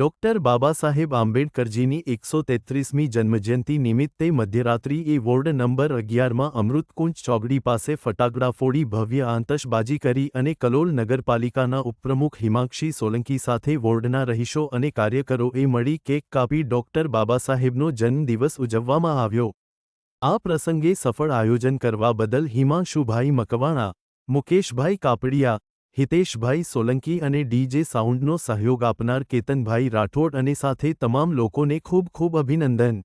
Doctor Babasaheb આંબેડકરજીની એકસો તેત્રીસમી જન્મજયંતિ નિમિત્તે મધ્યરાત્રિએ વોર્ડ નંબર અગિયારમાં અમૃતકુંજ ચોકડી પાસે ફટાકડા ફોડી ભવ્ય આતશબાજી કરી અને કલોલ નગરપાલિકાના ઉપપ્રમુખ હિમાંક્ષી સોલંકી સાથે વોર્ડના રહીશો અને કાર્યકરોએ મળી કેક કાપી ડોક્ટર બાબાસાહેબનો જન્મદિવસ ઉજવવામાં આવ્યો. આ પ્રસંગે સફળ આયોજન કરવા બદલ હિમાંશુભાઈ મકવાણા, મુકેશભાઈ કાપડિયા હિતેશભાઈ સોલંકી અને ડીજે સાઉન્ડનો સહયોગ આપનાર કેતનભાઈ રાઠોડ અને સાથે તમામ લોકોને ખૂબ ખૂબ અભિનંદન.